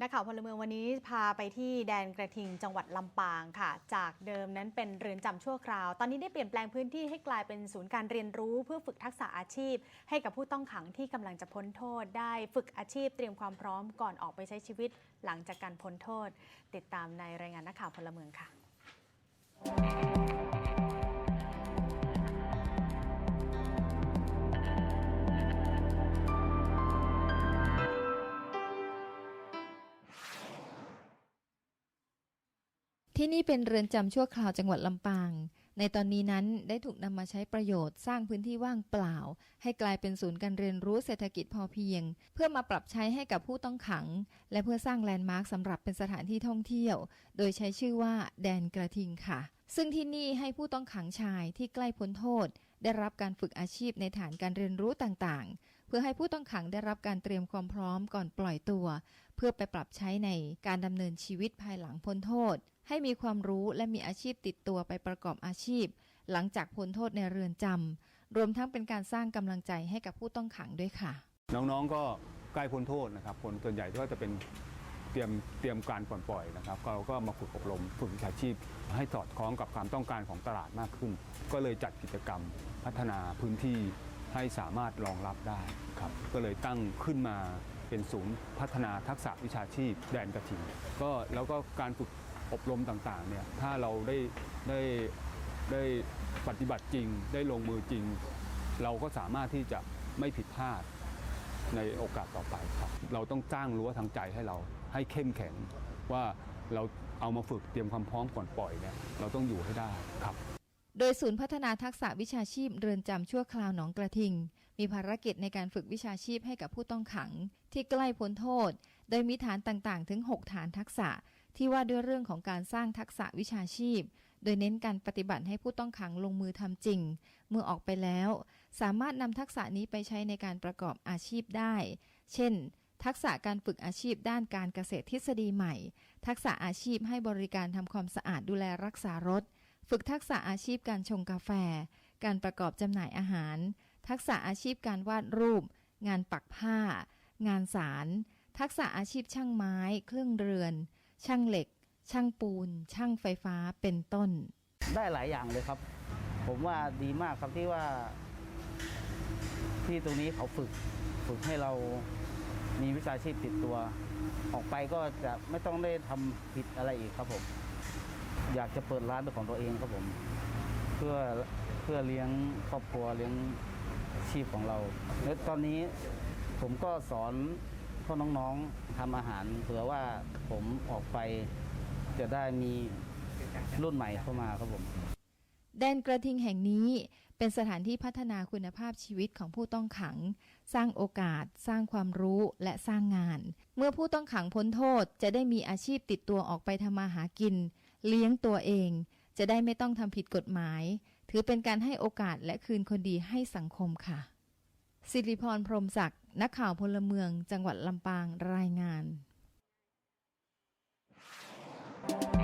นักข่าวพลเมืองวันนี้พาไปที่แดนกระทิงจังหวัดลำปางค่ะ จากเดิมนั้นเป็นเรือนจำชั่วคราว ตอนนี้ได้เปลี่ยนแปลงพื้นที่ให้กลายเป็นศูนย์การเรียนรู้เพื่อฝึกทักษะอาชีพ ให้กับผู้ต้องขังที่กำลังจะพ้นโทษ ได้ฝึกอาชีพเตรียมความพร้อมก่อนออกไปใช้ชีวิตหลังจากการพ้นโทษ ติดตามในรายงานนักข่าวพลเมืองค่ะ ที่นี่เป็นเรือนจำชั่วคราวจังหวัดลำปาง ในตอนนี้นั้นได้ถูกนำมาใช้ประโยชน์สร้างพื้นที่ว่างเปล่า ให้กลายเป็นศูนย์การเรียนรู้เศรษฐกิจพอเพียง เพื่อมาปรับใช้ให้กับผู้ต้องขัง และเพื่อสร้างแลนด์มาร์คสำหรับเป็นสถานที่ท่องเที่ยว โดยใช้ชื่อว่าแดนกระทิงค่ะ ซึ่งที่นี่ให้ผู้ต้องขังชายที่ใกล้พ้นโทษ ได้รับการฝึกอาชีพในฐานการเรียนรู้ต่างๆ เพื่อให้ผู้ต้องขังได้รับการเตรียมความพร้อมก่อนปล่อยตัว เพื่อไปปรับใช้ในการดำเนินชีวิตภายหลังพ้นโทษ ให้มีความรู้และมีอาชีพติดตัวไปประกอบอาชีพ หลังจากพ้นโทษในเรือนจำรวมทั้งเป็นการสร้างกำลังใจให้กับผู้ต้องขังด้วยค่ะ น้องๆก็ใกล้พ้นโทษนะครับคนส่วนใหญ่ก็จะเป็นเตรียมเตรียมการปล่อยนะครับเราก็มาฝึกอบรมฝึกวิชาชีพ ให้สอดคล้องกับความต้องการของตลาดมากขึ้น ก็เลยจัดกิจกรรมพัฒนาพื้นที่ ให้สามารถรองรับได้ครับก็เลยตั้งขึ้นมาเป็นศูนย์พัฒนาทักษะวิชาชีพแดนกระถิ่นก็แล้วก็การฝึกอบรมต่างๆเนี่ยถ้าเราได้ได้ได้ปฏิบัติจริง ได้ลงมือจริง เราก็สามารถที่จะไม่ผิดพลาดในโอกาสต่อไปครับ เราต้องจ้างรั้วทางใจให้เราให้เข้มแข็งว่าเราเอามาฝึกเตรียมความพร้อมก่อนปล่อยเนี่ยเราต้องอยู่ให้ได้ครับ โดยศูนย์พัฒนาทักษะวิชาชีพเรือนจำชั่วคราวหนองกระทิง มีภารกิจในการฝึกวิชาชีพให้กับผู้ต้องขัง ที่ใกล้พ้นโทษ โดยมีฐานต่างๆ ถึง 6 ฐานทักษะ ที่ว่าด้วยเรื่องของการสร้างทักษะวิชาชีพ โดยเน้นการปฏิบัติให้ผู้ต้องขังลงมือทำจริง เมื่อออกไปแล้ว สามารถนำทักษะนี้ไปใช้ในการประกอบอาชีพได้ เช่นทักษะการฝึกอาชีพด้านการเกษตรทฤษฎีใหม่ ทักษะอาชีพให้บริการทำความสะอาดดูแลรักษารถ ฝึกทักษะอาชีพการชงกาแฟ การประกอบจำหน่ายอาหาร ทักษะอาชีพการวาดรูป งานปักผ้า งานสาร ทักษะอาชีพช่างไม้ เครื่องเรือน ช่างเหล็ก ช่างปูน ช่างไฟฟ้าเป็นต้น ได้หลายอย่างเลยครับ ผมว่าดีมากครับที่ว่า ที่ตรงนี้เขาฝึก ฝึกให้เรามีวิชาชีพติดตัว ออกไปก็จะไม่ต้องได้ทำผิดอะไรอีกครับผม อยากจะเปิดร้านเป็นของตัวเองครับผม เพื่อเพื่อเลี้ยงครอบครัวเลี้ยงชีพของเราแล้วตอนนี้ผมก็สอนพ่อน้องๆทำอาหารเผื่อว่าผมออกไปจะได้มีรุ่นใหม่เข้ามาครับผมแดนกระทิงแห่งนี้เป็นสถานที่พัฒนาคุณภาพชีวิตของผู้ต้องขัง สร้างโอกาส สร้างความรู้และสร้างงาน เมื่อผู้ต้องขังพ้นโทษจะได้มีอาชีพติดตัวออกไปทำมาหากิน เลี้ยงตัวเอง จะได้ไม่ต้องทำผิดกฎหมาย ถือเป็นการให้โอกาสและคืนคนดีให้สังคมค่ะ สิริพรพรมศักดิ์นักข่าวพลเมือง จังหวัดลำปางรายงาน Thank you.